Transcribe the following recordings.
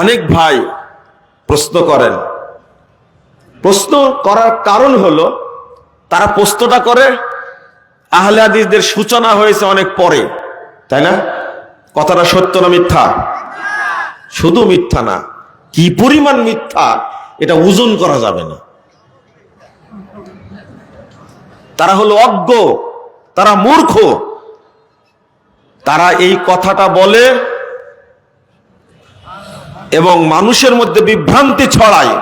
অনেক ভাই প্রশ্ন করেন। প্রশ্ন করার কারণ হলো, তারা প্রশ্নটা করে, আহলে হাদিসদের সূচনা হয়েছে অনেক পরে, তাই না? কথাটা সত্য না মিথ্যা? শুধু মিথ্যা না, কি পরিমাণ মিথ্যা, এটা ওজন করা যাবে না। তারা হলো অজ্ঞ, তারা মূর্খ। তারা এই কথাটা বলে এবং মানুষের মধ্যে বিভ্রান্তি ছড়ায়।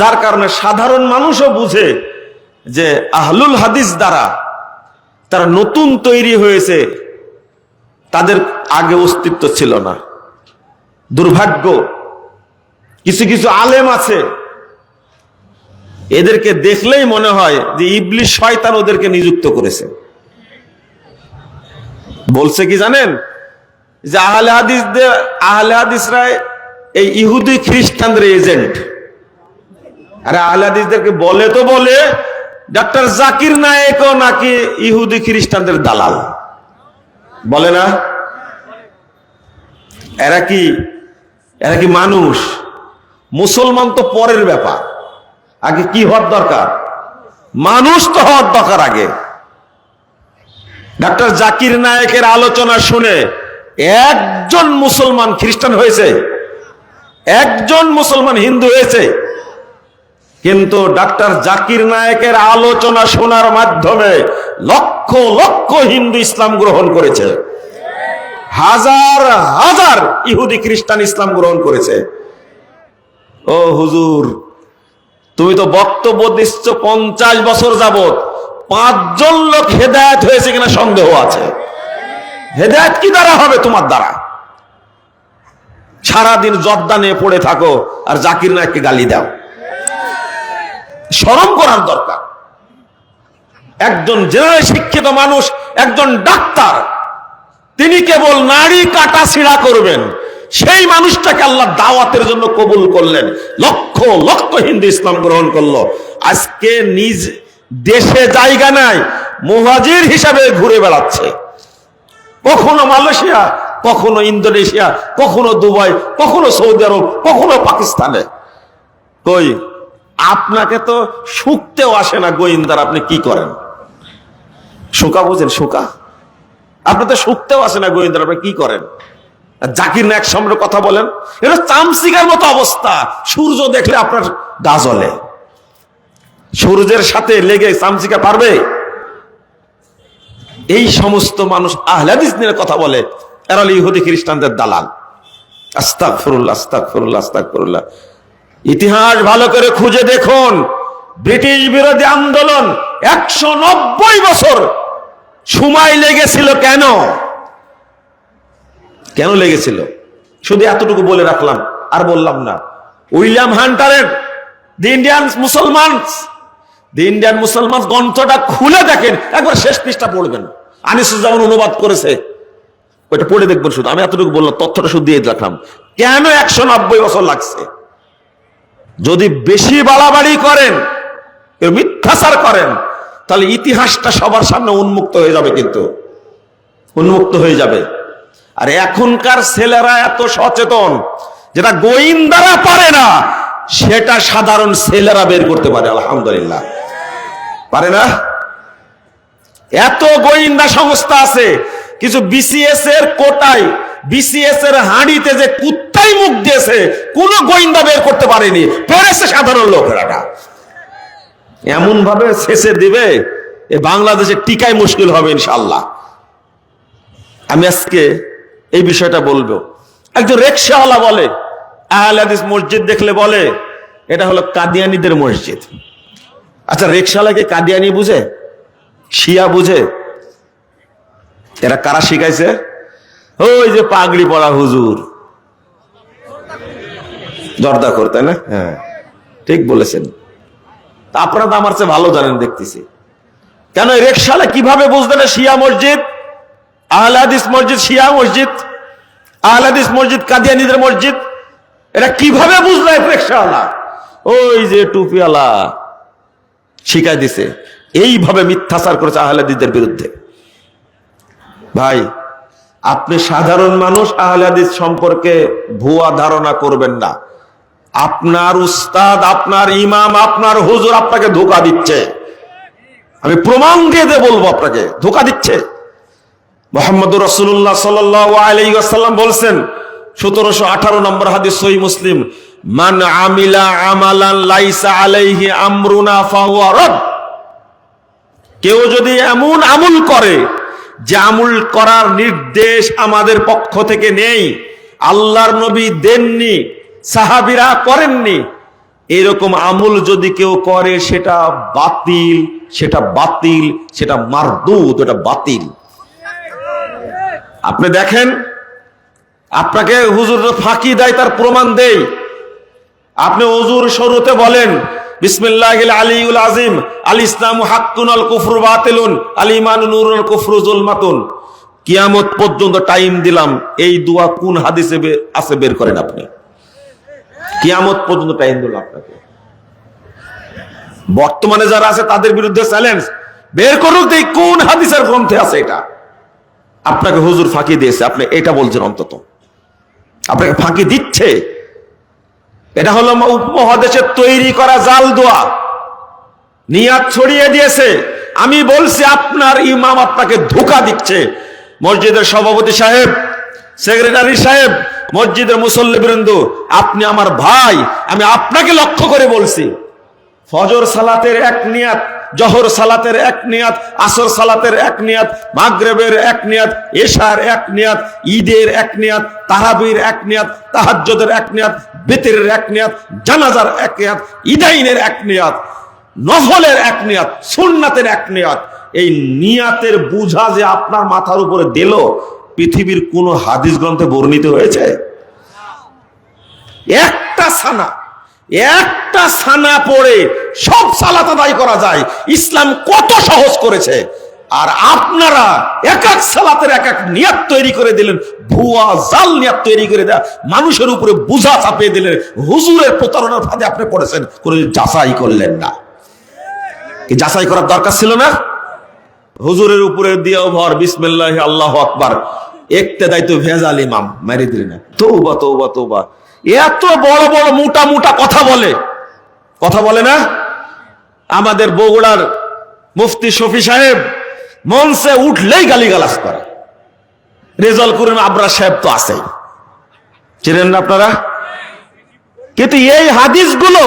যার কারণে সাধারণ মানুষও বুঝে যে আহলুল হাদিস দ্বারা তারা নতুন তৈরি হয়েছে, তাদের আগে অস্তিত্ব ছিল না। দুর্ভাগ্য, কিছু কিছু আলেম আছে, এদেরকে দেখলেই মনে হয় যে ইবলিশ শয়তান ওদেরকে নিযুক্ত করেছে। বলছে কি জানেন? যে আহলে হাদিসদের আহলে হাদিসরা এই ইহুদি খ্রিস্টানদের এজেন্ট। আরে আহলে হাদিসদেরকে বলে তো বলে, ডাক্তার জাকির নায়েকও নাকি ইহুদি খ্রিস্টানদের দালাল। বলে না? এরা কি এরা কি মানুষ? মুসলমান তো পরের ব্যাপার। আগে কি হওয়ার দরকার? মানুষ তো হওয়ার দরকার আগে। ডাক্তার জাকির নায়েকের আলোচনা শুনে একজন মুসলমান খ্রিস্টান হয়েছে, একজন মুসলমান হিন্দু হয়েছে, কিন্তু ডাক্তার জাকির নায়েকের আলোচনা শোনার মাধ্যমে লক্ষ লক্ষ হিন্দু ইসলাম গ্রহণ করেছে। হাজার হাজার ইহুদি খ্রিস্টান ইসলাম গ্রহণ করেছে। ও হুজুর, তুমি তো বক্তব্য দিচ্ছ পঞ্চাশ বছর যাবত পাঁচজন লোক হেদায়ত হয়েছে কিনা সন্দেহ আছে। হেদায়ত কি দ্বারা হবে তোমার দ্বারা? সারাদিন জর্দা নিয়ে পড়ে থাকো আর জাকির নায়ককে গালি দাও। স্মরণ করার দরকার। একজন জেনারেল শিক্ষিত মানুষ, একজন ডাক্তার, তিনি কেবল নারী কাটা ছিঁড়া করবেন। সেই মানুষটাকে আল্লাহ দাওয়াতের জন্য কবুল করলেন। লক্ষ লক্ষ হিন্দু ইসলাম গ্রহণ করল। আজকে নিজ দেশে জায়গা নাই, মুহাজির হিসাবে ঘুরে বেড়াচ্ছে। কখনো মালয়েশিয়া, কখনো ইন্দোনেশিয়া, কখনো দুবাই, কখনো সৌদি আরব, কখনো পাকিস্তানে। কই, আপনাকে তো শুকতেও আসে না গোয়েন্দার, আপনি কি করেন? শোকা বুঝেন, শোকা? আপনি তো শুকতেও আসে না গোয়েন্দার, আপনি কি করেন? জাকির নায়ক সামনে কথা বলেন, এটা চামচিকার মতো অবস্থা। সূর্য দেখলে আপনার গা জ্বলে। সূর্যের সাথে লেগে চামচিকা পারবে? এই সমস্ত মানুষ আহলাদিস কথা বলে। এরা ইহুদি খ্রিস্টানদের দালাল। আস্তাক ফরুল্লাহ আস্তাক ফরুল্লাহ আস্তাক ফরুল্লাহ ইতিহাস ভালো করে খুঁজে দেখুন। ব্রিটিশ বিরোধী আন্দোলন একশো নব্বই বছর সময় লেগেছিল কেন? কেন লেগেছিল? শুধু এতটুকু বলে রাখলাম, আর বললাম না। উইলিয়াম হান্টারের দি ইন্ডিয়ান মুসলমান ইন্ডিয়ান মুসলমান গ্রন্থটা খুলে দেখেন, একবার শেষ পৃষ্ঠা পড়বেন। আনিসুজ্জামান অনুবাদ করেছে। ওইটা পড়ে দেখবেন শুধু। আমি এতটুকু বললাম, তথ্যটা শুধু দিয়ে রাখলাম। কেন একশো নব্বই বছর লাগছে? যদি বেশি বাড়াবাড়ি করেন মিথ্যাচার করেন, তাহলে ইতিহাসটা সবার সামনে উন্মুক্ত হয়ে যাবে কিন্তু। উন্মুক্ত হয়ে যাবে। আর এখনকার ছেলেরা এত সচেতন যেটা গোয়েন্দারা পারে না, সেটা সাধারণ ছেলেরা বের করতে পারে, আলহামদুলিল্লাহ। পারে না? এত গোয়েন্দা সংস্থা আছে, কিছু বিসিএস এর কোটায় বিসিএস এর হাঁড়িতে যে কুত্তাই মুখ দিয়েছে, কোন গোয়েন্দা বের করতে পারেনি। পেরেছে সাধারণ লোকেরা এমন ভাবে শেষে দিবে, এ বাংলাদেশে টিকাই মুশকিল হবে ইনশাল্লাহ আমি আজকে এই বিষয়টা বলব। একজন রিক্সাওয়ালা বলে, আহলে হাদিস মসজিদ দেখলে বলে, এটা হলো কাদিয়ানিদের মসজিদ। আচ্ছা রিক্সাওয়ালাকে কাদিয়ানি বুঝে? শিয়া বুঝে? এরা কারা শিখাইছে? ওই যে পাগড়ি পড়া হুজুর। জর্দা কর তাই না? হ্যাঁ ঠিক বলেছেন। আপনারা তো আমার চেয়ে ভালো জানেন দেখতেছি। কেন রেকশালা কীভাবে বুঝলেন এটা শিয়া মসজিদ? আহলাদিস মসজিদ, শিয়া মসজিদ? আহলাদিস মসজিদ, কাদিয়ানিদের মসজিদ? এটা কীভাবে বুঝলো এক রিক্সাওয়ালা? ওই যে টুপিওয়ালা। শিখাই দিছে। এইভাবে মিথ্যাচার করেছে আহলাদিদের বিরুদ্ধে। ভাই, আপনি সাধারণ মানুষ আহলে সম্পর্কে ভুয়া ধারণা করবেন না। আপনার উস্তাদ, আপনার ইমাম, আপনার হুজুর আপনাকে ধোকা দিচ্ছে। আমি প্রমাণ দিয়ে বলব আপনাকে, ধোকা দিচ্ছে। মোহাম্মদ রসুল্লাহ সাল্লাম বলছেন সতেরোশো আঠারো নম্বর হাদিস সহি মুসলিম, মান আমিলা আমালান লাইসা আলাইহি আমরুনা ফাহুয়া রদ। কেউ যদি এমন আমল করে যে আমল করার নির্দেশ আমাদের পক্ষ থেকে নেই, আল্লাহর নবী দেননি, সাহাবিরা করেননি, এরকম আমল যদি কেউ করে, সেটা বাতিল সেটা বাতিল, সেটা মারদুদ এটা বাতিল। আপনি দেখেন আপনাকে হুজুর ফাঁকি দেয়, তার প্রমাণ দেই। আপনি হুজুর শুরুতে বলেন বিসমিল্লাহ আলিউল আজিম, আল ইসলাম হাক্কুন আল কুফরু বাতিলুন, আল ইমান নুরুল কুফরু জুলমাতুন। কিয়ামত পর্যন্ত টাইম দিলাম, এই দোয়া কোন হাদিসে আছে বের করেন আপনি? কিয়ামত পর্যন্ত টাইম দিল আপনাকে। বর্তমানে যারা আছে, তাদের বিরুদ্ধে চ্যালেঞ্জ, বের করুক দেই, কোন হাদিসের গ্রন্থে আছে এটা? আপনাকে হুজুর ফাঁকি দিয়েছে, আপনি এটা বলছেন অন্তত। আপনাকে ফাঁকি দিচ্ছে। এটা হলো উপমহাদেশের তৈরি করা জাল দোয়া। নিয়াত ছড়িয়ে দিয়েছে। আমি বলছি, আপনার ইমাম আপনাকে ধোকা দিচ্ছে। মসজিদের সভাপতি সাহেব, সেক্রেটারি সাহেব, মসজিদের মুসল্লি বৃন্দ, আপনি আমার ভাই, আমি আপনাকে লক্ষ্য করে বলছি, ফজর সালাতের এক নিয়াত জহর সালাতের এক নিয়াত আসর সালাতের এক নিয়াত মাগরেবের এক নিয়াত এশার এক নিয়াত ঈদের এক নিয়াত তারাবির এক নিয়াত তাহাজ্জদের এক নিয়াত বেতের এক নিয়াত জানাজার এক নিয়াত ইদাইনের এক নিয়াত নফলের এক নিয়াত সুন্নাতের এক নিয়াত এই নিয়াতের বুঝা যে আপনার মাথার উপরে দিল পৃথিবীর কোন হাদিস গ্রন্থে বর্ণিত হয়েছে একটা সানা একটা সানা পড়ে সব সালাত আদায় করা যায়। ইসলাম কত সহজ করেছে। আর আপনারা এক এক সালাতের এক এক নিয়াত তৈরি করে দিলেন, ভুয়া জাল নিয়াত তৈরি করে দেয়া, মানুষের উপরে বোঝা চাপিয়ে দিলেন, হুজুরের প্রতারণার ফাঁদে আপনি পড়েছেন, কোনো যাচাই করলেন না। কি যাচাই করার দরকার ছিল না? হুজুরের উপরে দিয়েও ভর বিসমিল্লাহ, আল্লাহ আকবার। একতে দায়িত্ব ভেজাল ইমাম, মারি দিলেন। তৌবা তৌবা তৌবা এত বড় বড় মোটা মোটা কথা বলে। কথা বলে না? আমাদের বগুড়ার মুফতি শফি সাহেব মঞ্চে উঠলেই গালিগালাজ করে। রেজাল করিম আবরা সাহেব তো আছেই। চিনেন না আপনারা? কিন্তু এই হাদিসগুলো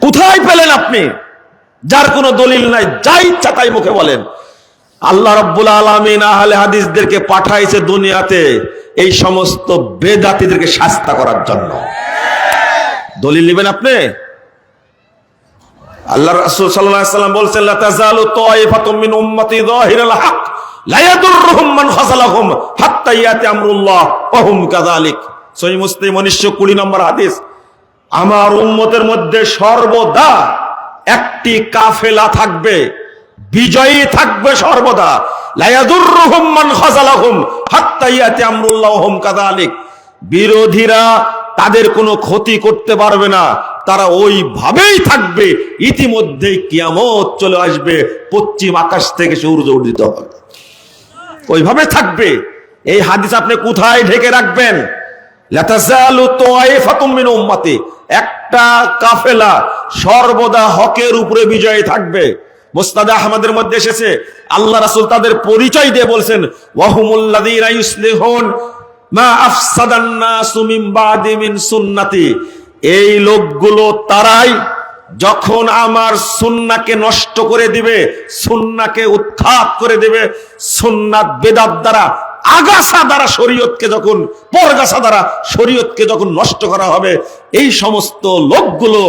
কোথায় পেলেন আপনি? যার কোনো দলিল নাই, যাই ইচ্ছা তাই মুখে বলেন। আল্লাহ রব্বুল আলমিন আহলে হাদিসদেরকে পাঠাইছে দুনিয়াতে এই সমস্ত বেদাতিদেরকে শাস্তা করার জন্য। দলিল নেবেন আপনি? আল্লাহ রাসূল সাল্লাল্লাহু আলাইহি বলছেন, লা তাজালু তাইফাতুম মিন উম্মতি যাহিরাল হক, লা ইয়াদুররুহুম মান খাযালাহুম হাত্তা ইয়াতি আমরুল্লাহ, ওয়া কাযালিক। সহিহ মুসলিম 1920 নম্বর হাদিস, আমার উম্মতের মধ্যে সর্বদা একটি কাফেলা থাকবে বিজয়ী থাকবে সর্বদা। বিরোধীরা তাদের কোনো ক্ষতি করতে পারবে না। তারা ওইভাবেই থাকবে, ইতিমধ্যেই কিয়ামত চলে আসবে, পশ্চিম আকাশ থেকে সূর্য উদিত হবে। ওইভাবে থাকবে। এই হাদিস আপনি কোথায় ঢেকে রাখবেন? একটা কাফেলা সর্বদা হকের উপরে বিজয়ী থাকবে। মুস্তাদ আহমদের মধ্যে এসেছে। আল্লাহ রাসূল তাদের পরিচয় দিয়ে বলছেন সুন্নতি। এই লোকগুলো তারাই যখন আমার সুন্নাকে নষ্ট করে দিবে, সুন্নাকে উৎখাত করে দেবে, সুন্নাত বেদাত দ্বারা, আগাছা দ্বারা শরীয়তকে যখন, পরগাছা দ্বারা শরীয়তকে যখন নষ্ট করা হবে, এই সমস্ত লোকগুলো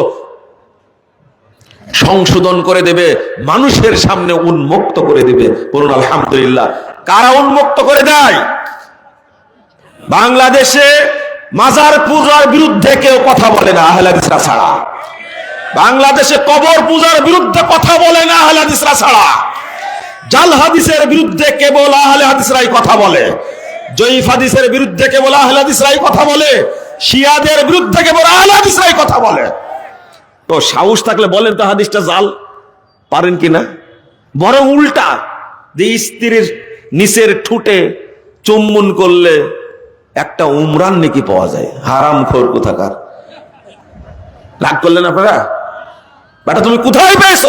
সংশোধন করে দেবে, মানুষের সামনে উন্মুক্ত করে দেবে। বলুন, আলহামদুলিল্লাহ। কারা উন্মুক্ত করে দেয়? বাংলাদেশে মাজার পূজার বিরুদ্ধে কেউ কথা বলে না আহলাদিসরা ছাড়া। বাংলাদেশে কবর পূজার বিরুদ্ধে কথা বলে না আহলাদিসরা ছাড়া। জাল হাদিসের বিরুদ্ধে কেবল আহলে হাদিসরাই কথা বলে। জয়ীফ হাদিসের বিরুদ্ধে কেবল আহলে হাদিসরাই কথা বলে। শিয়াদের বিরুদ্ধে কেবল আহলে হাদিসরাই কথা বলে। তো সাহস থাকলে বলেন তো হাদিসটা জাল। পারেন কিনা? বরং উল্টা, যে স্ত্রীর নিচের ঠুটে চুম্বন করলে একটা উমরান নাকি পাওয়া যায়। হারাম খোর কোথাকার। রাগ করলেন আপনারা? বেটা, তুমি কোথায় পেয়েছ?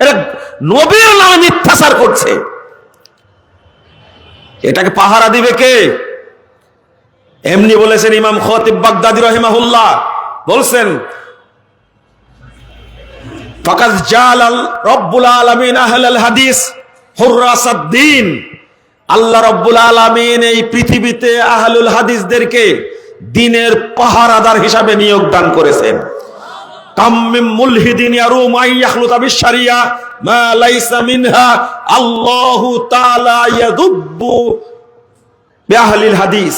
এটা নবীর নামে মিথ্যাচার করছে। এটাকে পাহারা দিবে কে? এমনি বলেছেন ইমাম খতিব বাগদাদি রহিমাহুল্লাহ। বলছেন ফাকাজ জালাল রব্বুল আলামিন আহলাল হাদিস হুররাসাদ্দিন আল্লাহ রব্বুল আলামিন এই পৃথিবীতে আহলুল হাদিসদেরকে দিনের পাহারাদার হিসাবে নিয়োগ দান করেছেন। মিনহা হাদিস।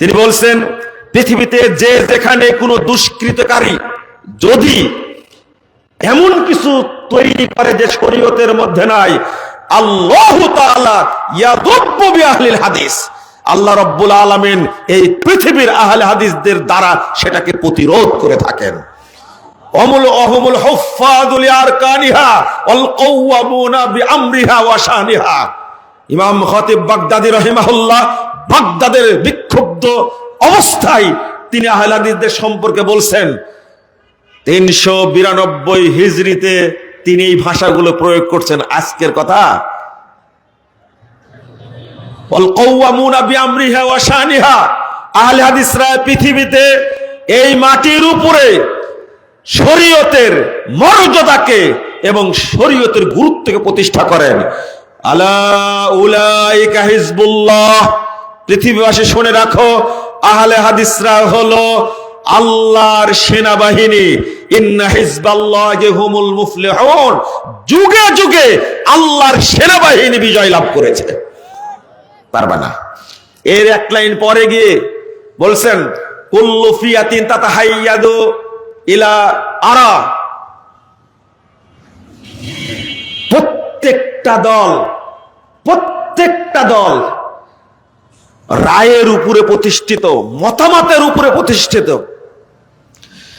তিনি বলছেন, পৃথিবীতে যে যেখানে কোনো দুষ্কৃতকারী যদি এমন কিছু তৈরি করে যে শরীয়তের মধ্যে নাই। আল্লাহ হাদিস। আল্লাহ রব্বুল আলামিন এই পৃথিবীর আহলে হাদিসদের দ্বারা সেটাকে প্রতিরোধ করে থাকেন। হুফাদুল ওয়া ইমাম বাগদাদি বিক্ষুব্ধ অবস্থায় তিনি আহলে সম্পর্কে বলছেন তিনশো বিরানব্বই হিজড়িতে তিনি এই ভাষাগুলো প্রয়োগ করছেন। আজকের কথা। পৃথিবীতে এই মাটির উপরে শরীয়তের মর্যাদাকে এবং শরীয়তের গুরুত্বকে প্রতিষ্ঠা করেন। আলা হিজবুল্লাহ। পৃথিবীবাসী শুনে রাখো, আহলে হাদিসরা হলো আল্লাহর সেনাবাহিনী যুগে যুগে আল্লাহর সেনাবাহিনী বিজয় লাভ করেছে। না। এর এক লাইন পরে গিয়ে বলছেন তাতাহাইয়াদু ইলা আরা। প্রত্যেকটা দল প্রত্যেকটা দল রায়ের উপরে প্রতিষ্ঠিত, মতামতের উপরে প্রতিষ্ঠিত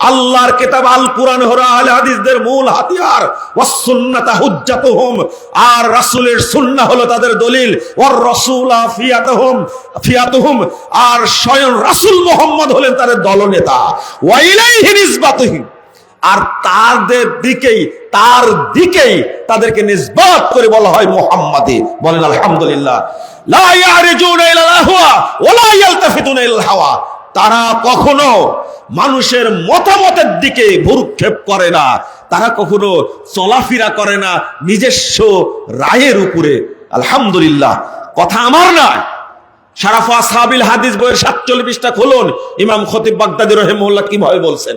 আল্লাহর মূল হাতিয়ার। আর রাসূলের তাদের দলিল। আর রাসূল হলেন তাদের দলনেতা। আর তাদের দিকেই, তার দিকেই তাদেরকে নিসবাত করে বলা হয় মুহাম্মাদি। বলেন আলহামদুলিল্লাহ। তারা কখনো মানুষের মতামতের দিকে ভুরুক্ষেপ করে না। তারা কখনো চলাফেরা করে না, নিজস্ব রায়ের উপরে। আলহামদুলিল্লাহ। কথা আমার নয়। সারাফা সাবিল হাদিস বইয়ের সাতচল্লিশটা খুলুন ইমাম খতিব বাগদাদি রহেমুল্লাহ কীভাবে বলছেন?